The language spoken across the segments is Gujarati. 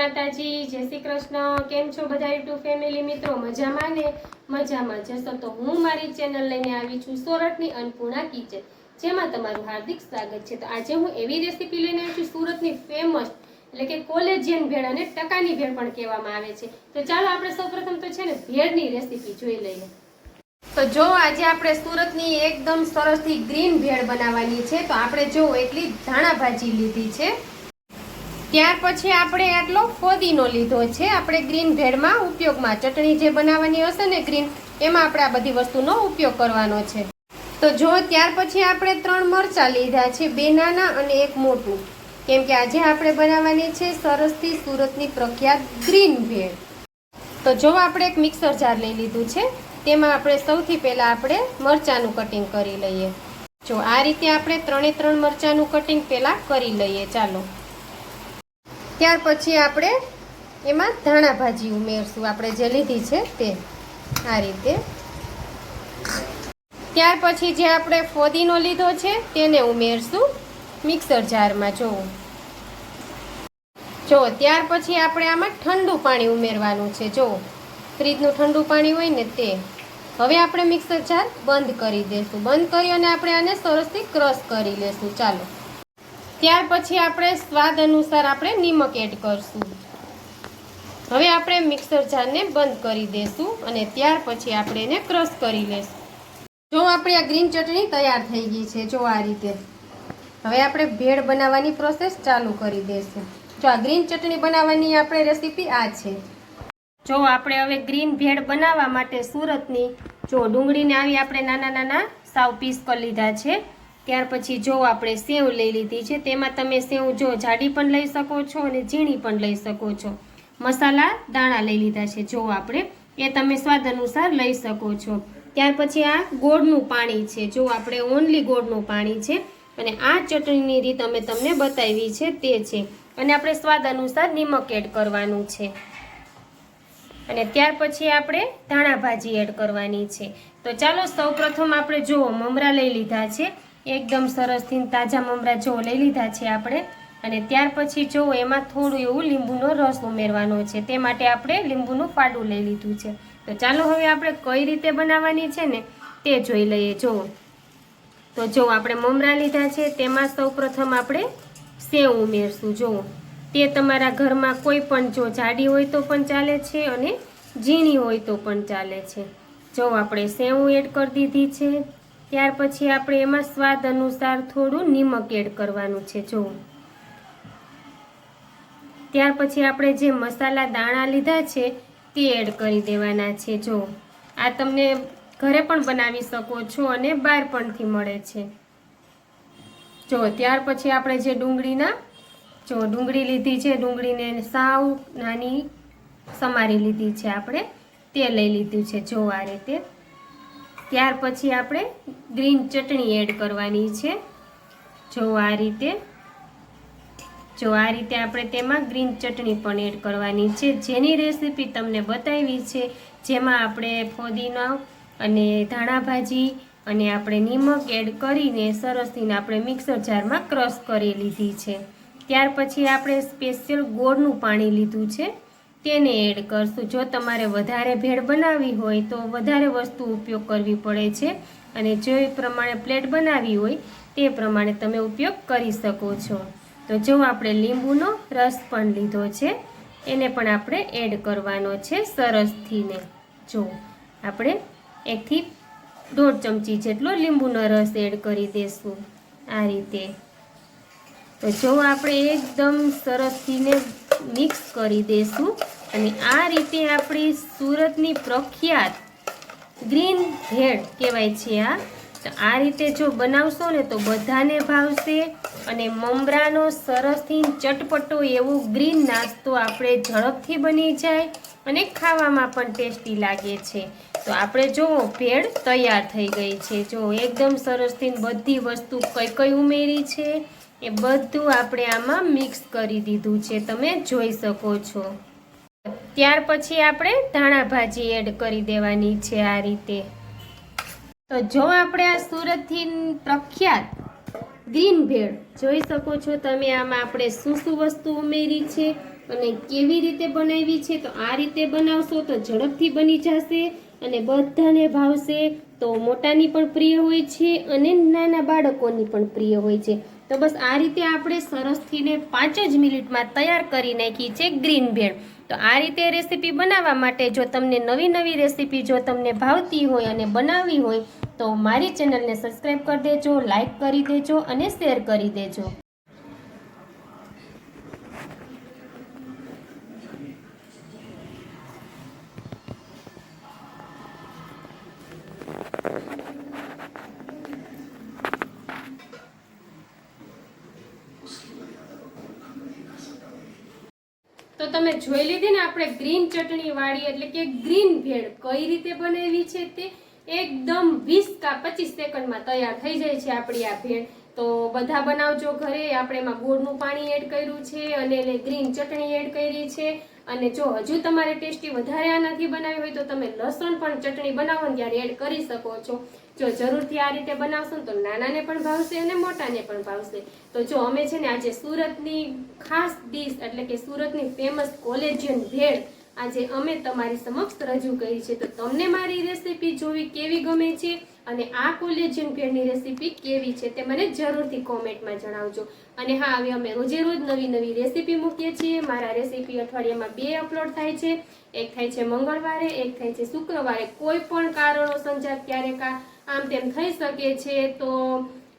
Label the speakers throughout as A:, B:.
A: માતાજી, જય શ્રી કૃષ્ણ. કેમ છો બધા યુટ્યુબ ફેમિલી મિત્રો? મજામાં ને? મજામાં. જશો તો હું મારી ચેનલ લઈને આવી છું સોરઠની અન્નપૂર્ણા કિચન, જેમાં તમારું હાર્દિક સ્વાગત છે. તો આજે હું એવી રેસીપી લઈને આવી છું સુરતની ફેમસ એટલે કે કોલેજિયન ભેળ અને ટકાની ભેળ પણ કહેવામાં આવે છે. તો ચાલો આપણે સૌપ્રથમ તો છે ને ભેળની રેસીપી જોઈ લઈએ. તો જો આજે આપણે સુરતની એકદમ સરસથી ગ્રીન ભેળ બનાવવાની છે, તો આપણે જો એટલી ધાણા ભાજી લીધી છે ત્યાર પછી આપણે આટલો ફોદીનો લીધો છે. આપણે ગ્રીન ભેળમાં ઉપયોગમાં ચટણી જે બનાવવાની હશે ને ગ્રીન, એમાં આપણે આ બધી વસ્તુનો ઉપયોગ કરવાનો છે. તો જો ત્યાર પછી આપણે ત્રણ મરચાં લીધા છે, બે નાના અને એક મોટું. કેમ કે આજે આપણે બનાવવાની છે સરસથી સુરતની પ્રખ્યાત ગ્રીન ભેળ. તો જો આપણે એક મિક્સર જાર લઈ લીધું છે, તેમાં આપણે સૌથી પહેલાં આપણે મરચાંનું કટિંગ કરી લઈએ. જો આ રીતે આપણે ત્રણે ત્રણ મરચાંનું કટિંગ પહેલાં કરી લઈએ. ચાલો. ત્યાર પછી આપણે એમાં ધાણા ભાજી ઉમેરશું. આપણે જે લીધી છે તે. આ રીતે. ત્યાર પછી જે આપણે ફોદીનો લીધો છે તેને ઉમેરશું મિક્સર જારમાં. જો. જો, ત્યાર પછી આપણે આમાં ઠંડુ પાણી ઉમેરવાનું છે. જો. ફ્રીજનું ઠંડુ પાણી હોય ને તે. હવે આપણે મિક્સર જાર બંધ કરી દઈશું બંધ કરી અને આપણે આને સરસથી ક્રશ કરી લેશું. ચાલો. ત્યાર પછી આપણે સ્વાદ અનુસાર આપણે નિમક એડ કરશું. હવે આપણે મિક્સર જારને બંધ કરી દેશું અને ત્યાર પછી આપણે એને ક્રશ કરી લેશું. જો આપણી આ ગ્રીન ચટણી તૈયાર થઈ ગઈ છે, જો આ રીતે. હવે આપણે ભેળ બનાવવાની પ્રોસેસ ચાલુ કરી દઈશું જો આ ગ્રીન ચટણી બનાવવાની આપણે રેસીપી આ છે. જો આપણે હવે ગ્રીન ભેળ બનાવવા માટે સુરતની જો ડુંગળીને આવી આપણે નાના નાના સાવ પીસ કરી લીધા છે ત્યાર પછી જો આપણે સેવ લઈ લીધી છે, તેમાં તમે સેવ જો જાડી પણ લઈ શકો છો અને ઝીણી પણ લઈ શકો છો. મસાલા દાણા લઈ લીધા છે, જો આપણે, એ તમે સ્વાદ અનુસાર લઈ શકો છો. ત્યાર પછી આ ગોળનું પાણી છે, જો આપણે ઓનલી ગોળનું પાણી છે, અને આ ચટણીની રીત અમે તમને બતાવી છે તે છે. અને આપણે સ્વાદ અનુસાર નિમક એડ કરવાનું છે. અને ત્યાર પછી આપણે ધાણા ભાજી એડ કરવાની છે. તો ચાલો સૌપ્રથમ આપણે જુઓ મમરા લઈ લીધા છે એકદમ સરસથી તાજા મમરા જો લઈ લીધા છે આપણે. અને ત્યાર પછી જો એમાં થોડું એવું લીંબુનો રસ ઉમેરવાનો છે. તે માટે આપણે લીંબુનું ફાડું લઈ લીધું છે. તો ચાલો હવે આપણે કઈ રીતે બનાવવાની છે ને તે જોઈ લઈએ. જો. તો જો આપણે મમરા લીધા છે, તેમાં સૌપ્રથમ આપણે સેવ ઉમેરશું. જો. તે તમારા ઘરમાં કોઈ પણ જો જાડી હોય તો પણ ચાલે છે અને ઝીણી હોય તો પણ ચાલે છે. જો આપણે સેવ એડ કરી દીધી છે. ત્યાર પછી આપણે એમાં સ્વાદ અનુસાર થોડું નિમક એડ કરવાનું છે જો ત્યાર પછી આપણે જે મસાલા દાણા લીધા છે, તે એડ કરી દેવાના છે જો આ તમને ઘરે પણ બનાવી શકો છો અને બહાર પણથી મળે છે. જો ત્યાર પછી આપણે જે ડુંગળીના જો ડુંગળી લીધી છે, ડુંગળીને સાવ નાની સમારી લીધી છે આપણે. તે લઈ લીધું છે જો આ રીતે. ત્યાર પછી આપણે ગ્રીન ચટણી એડ કરવાની છે. જો આ રીતે, જો આ રીતે આપણે તેમાં ગ્રીન ચટણી પણ એડ કરવાની છે. જેની રેસીપી તમને બતાવી છે, જેમાં આપણે ફોદીનો અને ધાણા ભાજી અને આપણે નિમક એડ કરીને સરસથીને આપણે મિક્સર જારમાં ક્રશ કરી લીધી છે. ત્યાર પછી આપણે સ્પેશિયલ ગોળનું પાણી લીધું છે. તેને એડ કરશું. જો તમારે વધારે ભેળ બનાવવી હોય તો વધારે વસ્તુ ઉપયોગ કરવી પડે છે. અને જે પ્રમાણે પ્લેટ બનાવી હોય તે પ્રમાણે તમે ઉપયોગ કરી શકો છો. તો જો આપણે લીંબુનો રસ પણ લીધો છે, એને પણ આપણે એડ કરવાનો છે સરસથીને જો આપણે એકથી દોઢ ચમચી જેટલો લીંબુનો રસ એડ કરી દઈશું આ રીતે. તો જો આપણે એકદમ સરસથીને મિક્સ કરી દઈશું અને આ રીતે આપણી સુરતની પ્રખ્યાત ગ્રીન હેડ કહેવાય છે આ. તો આ રીતે જો બનાવશો ને તો બધાને ભાવશે અને મમરાનો સરસથી ચટપટો એવો ગ્રીન નાસ્તો આપણે ઝડપથી બની જાય અને ખાવામાં પણ ટેસ્ટી લાગે છે. તો આપણે જો ભેળ તૈયાર થઈ ગઈ છે. જો એકદમ સરસથી બધી વસ્તુ કઈ કઈ ઉમેરી છે એ બધું આપણે આમાં મિક્સ કરી દીધું છે. તમે જોઈ શકો છો. ત્યાર પછી આપણે ધાણા ભાજી એડ કરી દેવાની છે આ રીતે. તો જો આપણે આ સુરતથી પ્રખ્યાત ગ્રીન ભેળ જોઈ શકો છો તમે આમાં આપણે શું શું વસ્તુ ઉમેરી છે અને કેવી રીતે બનાવી છે તો આ રીતે બનાવશો તો ઝડપથી બની જશે અને બધાને ભાવશે તો મોટાની પણ પ્રિય હોય છે અને નાના બાળકોની પણ પ્રિય હોય છે. તો બસ આ રીતે આપણે સરસથીને પાંચ જ મિનિટમાં તૈયાર કરી નાખી છે ગ્રીન ભેળ. તો આ રીતે રેસીપી બનાવવા માટે જો તમને નવી નવી રેસીપી જો તમને ભાવતી હોય અને બનાવવી હોય તો મારી ચેનલને સબસ્ક્રાઈબ કરી દેજો, લાઇક કરી દેજો અને શેર કરી દેજો. તો તમે જોઈ લીધી ને આપણે ગ્રીન ચટણી વાળી, એટલે કે ગ્રીન ભેળ કઈ રીતે બનાવી છે તે એકદમ વીસ કા પચીસ સેકન્ડમાં તૈયાર થઈ જાય છે આપણી આ ભેળ. તો બધા બનાવજો ઘરે. આપણે એમાં ગોળનું પાણી એડ કર્યું છે અને એને ગ્રીન ચટણી એડ કરી છે. અને જો હજુ તમારે ટેસ્ટી વધારે આનાથી બનાવી હોય તો તમે લસણ પણ ચટણી બનાવો ને ત્યારે એડ કરી શકો છો. જો જરૂરથી આ રીતે બનાવશો તો નાનાને પણ ભાવશે અને મોટાને પણ ભાવશે. તો જો અમે છે ને આજે સુરતની ખાસ ડીશ એટલે કે સુરતની ફેમસ કોલેજિયન ભેળ આજે અમે તમારી સમક્ષ રજૂ કરી છે. તો તમને મારી રેસીપી જોવી કેવી ગમે છે અને આ કોલેજિયન ભેળની રેસીપી કેવી છે તે મને જરૂરથી કોમેન્ટમાં જણાવજો. અને હા, હવે અમે રોજે રોજ નવી નવી રેસીપી મૂકીએ છીએ. મારા રેસીપી અઠવાડિયામાં બે અપલોડ થાય છે. એક થાય છે મંગળવારે, એક થાય છે શુક્રવારે. કોઈ પણ કારણો સંજાત ક્યારેક આમ તેમ થઈ શકે છે, તો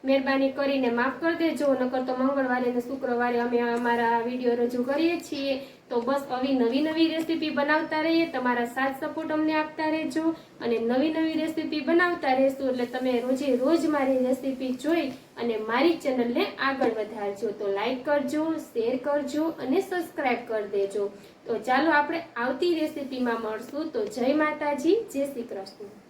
A: મહેરબાની કરીને માફ કરી દેજો, નકર તો મંગળવારે અને શુક્રવારે અમે અમારા વીડિયો રજૂ કરીએ છીએ. તો બસ આવી નવી નવી રેસીપી બનાવતા રહીએ, તમારા સાથ સપોર્ટ અમને આપતા રહેજો અને નવી નવી રેસીપી બનાવતા રહેશું. એટલે તમે રોજે રોજ મારી રેસીપી જોઈ અને મારી ચેનલને આગળ વધારજો. તો લાઈક કરજો શેર કરજો અને સબસ્ક્રાઈબ કરી દેજો. તો ચાલો આપણે આવતી રેસીપીમાં મળશું. તો જય માતાજી, જય શ્રી કૃષ્ણ.